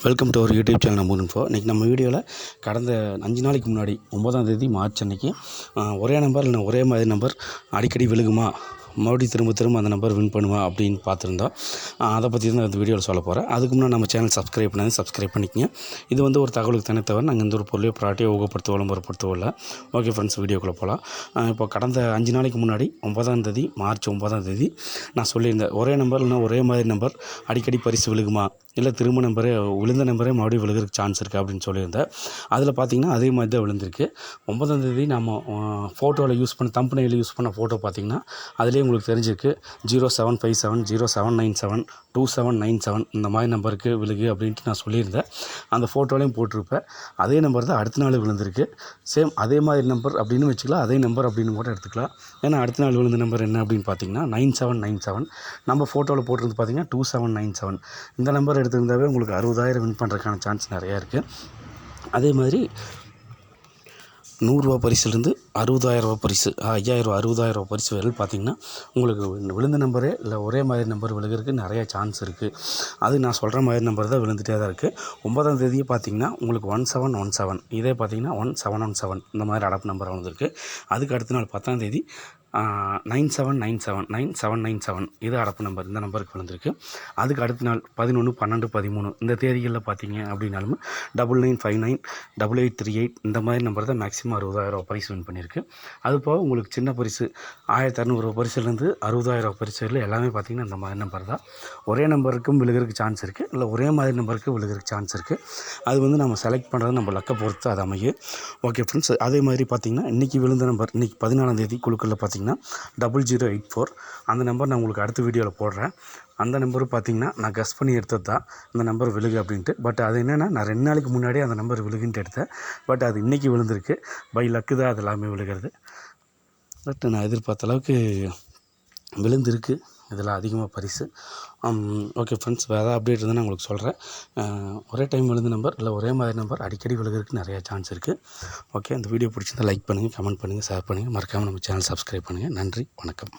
Welcome to our YouTube channel number info இன்றைக்கி நம்ம வீடியோவில் கடந்த அஞ்சு நாளைக்கு முன்னாடி ஒன்பதாம் தேதி மார்ச் அன்னைக்கு ஒரே நம்பர் இல்லை ஒரே மாதிரி நம்பர் அடிக்கடி விழுகுமா மறுபடியும் திரும்ப திரும்ப அந்த நம்பர் வின் பண்ணுமா அப்படின்னு பார்த்துருந்தோம். அதை பற்றி தான் இந்த வீடியோவில் சொல்ல போகிறேன் அதுக்கு முன்னாடி நம்ம சேனல் சப்ஸ்கிரைப் பண்ணாது சப்ஸ்கிரைப் பண்ணிக்கங்க. இது வந்து ஒரு தகவலுக்கு தானே தவிர நாங்கள் எந்த ஒரு பொருளையோ ப்ராட்டியோ ஊகப்படுத்தவோ விளம்பரப்படுத்தவோ இல்லை. ஓகே ஃப்ரெண்ட்ஸ் வீடியோக்குள்ளே போகலாம் இப்போ கடந்த அஞ்சு நாளைக்கு முன்னாடி ஒன்பதாம் தேதி மார்ச் ஒன்பதாம் தேதி நான் சொல்லியிருந்தேன் ஒரே நம்பர் இல்லைனா ஒரே மாதிரி நம்பர் அடிக்கடி பரிசு விழுகுமா இல்லை திரும்ப நம்பரே விழுந்த நம்பரே மறுபடியும் விழுகிறதுக்கு சான்ஸ் இருக்குது அப்படின்னு சொல்லியிருந்தேன். அதில் பார்த்தீங்கன்னா அதே மாதிரி தான் விழுந்திருக்கு. ஒன்பதாம் தேதி நம்ம ஃபோட்டோவில் யூஸ் பண்ண தம்பனையில் யூஸ் பண்ண ஃபோட்டோ பார்த்தீங்கன்னா அதுலேயே உங்களுக்கு தெரிஞ்சிருக்கு. Zero seven five seven zero seven nine seven two seven nine seven இந்த மாதிரி நம்பருக்கு விழுகு அப்படின்ட்டு நான் சொல்லியிருந்தேன். அந்த ஃபோட்டோலையும் போட்டிருப்பேன். அதே நம்பர் தான் அடுத்த நாள் விழுந்திருக்கு. சேம் அதே மாதிரி நம்பர் அப்படின்னு வச்சுக்கலாம். அதே நம்பர் அப்படின்னு கூட எடுத்துக்கலாம். ஏன்னா அடுத்த நாள் விழுந்த நம்பர் என்ன அப்படின்னு பார்த்தீங்கன்னா நைன் செவன் நைன் செவன் நம்ம ஃபோட்டோவில் போட்டிருந்து பார்த்தீங்கன்னா டூ செவன் நைன் செவன் இந்த நம்பர் எடுத்திருந்தாவே உங்களுக்கு அறுபதாயிரம் வின் பண்ணுறதுக்கான சான்ஸ் நிறையா இருக்குது அதே மாதிரி நூறுரூவா பரிசுலேருந்து அறுபதாயிரரூவா பரிசு ஐயாயிரம் அறுபதாயிரரூவா பரிசு வரையில் பார்த்தீங்கன்னா உங்களுக்கு விழுந்த நம்பரே இல்லை ஒரே மாதிரி நம்பர் விழுகிறதுக்கு நிறையா சான்ஸ் இருக்குது அது நான் சொல்கிற மாதிரி நம்பர் தான் விழுந்துகிட்டே தான் இருக்குது ஒன்பதாம் தேதியே பார்த்தீங்கன்னா உங்களுக்கு ஒன் செவன் ஒன் செவன் இதே பார்த்தீங்கன்னா ஒன் செவன் ஒன் செவன் இந்த மாதிரி அடப்பு நம்பர் வந்திருக்கு. அதுக்கு அடுத்த நாள் பத்தாம் தேதி nine seven nine seven nine seven nine seven இது அடப்பு நம்பர். இந்த நம்பருக்கு விழுந்திருக்கு அதுக்கு அடுத்த நாள் பதினொன்று பன்னெண்டு பதிமூணு. இந்த தேதிகளில் பார்த்தீங்க அப்படின்னாலும் double nine five nine double eight three eight இந்த மாதிரி நம்பர் தான் மேக்ஸிமம் அறுபதாயிரம் பரிசு வின் பண்ணியிருக்கு. அது போக உங்களுக்கு சின்ன பரிசு ஆயிரத்தி அறநூறு பரிசுலேருந்து அறுபதாயிரம் பரிசுல எல்லாமே பார்த்தீங்கன்னா இந்த மாதிரி நம்பர் தான். ஒரே நம்பருக்கும் விழுகிறதுக்கு சான்ஸ் இருக்குது இல்லை ஒரே மாதிரி நம்பருக்கு விழுகிறதுக்கு சான்ஸ் இருக்குது அது வந்து நம்ம செலக்ட் பண்ணுறது நம்ம லக்கை பொறுத்து அது அமையும். ஓகே ஃப்ரெண்ட்ஸ் அதே மாதிரி பார்த்தீங்கன்னா இன்றைக்கி விழுந்த நம்பர் இன்றைக்கி பதினாலாம் தேதி குழுக்களில் பார்த்தீங்கன்னா டபுள் ஜீரோ எயிட் ஃபோர் அந்த நம்பர் நான் உங்களுக்கு அடுத்த வீடியோவில் போடுறேன். அந்த நம்பர் பார்த்தீங்கன்னா நான் கஸ் பண்ணி எடுத்தது தான். இந்த நம்பர் விழுகு அப்படின்ட்டு. பட் அது என்னென்னா நான் ரெண்டு நாளைக்கு முன்னாடியே அந்த நம்பர் விழுகுன்ட்டு எடுத்தேன். பட் அது இன்றைக்கி விழுந்திருக்கு. பை லக்கு தான் அது எல்லாமே விழுகிறது. பட் நான் எதிர்பார்த்த அளவுக்கு விழுந்திருக்கு. இதில் அதிகமாக பரிசு. ஓகே ஃப்ரெண்ட்ஸ் வேறு அப்டேட் இருந்தால் நான் உங்களுக்கு சொல்கிறேன் uh, ஒரே டைம் விழுந்த நம்பர் இல்லை ஒரே மாதிரி நம்பர் அடிக்கடி விழுகிறதுக்கு நிறையா சான்ஸ் இருக்குது ஓகே அந்த வீடியோ பிடிச்சிருந்தா லைக் பண்ணுங்கள் கமெண்ட் பண்ணுங்கள் ஷேர் பண்ணுங்கள் மறக்காமல் நம்ம சேனல் சப்ஸ்கிரைப் பண்ணுங்கள் நன்றி வணக்கம்.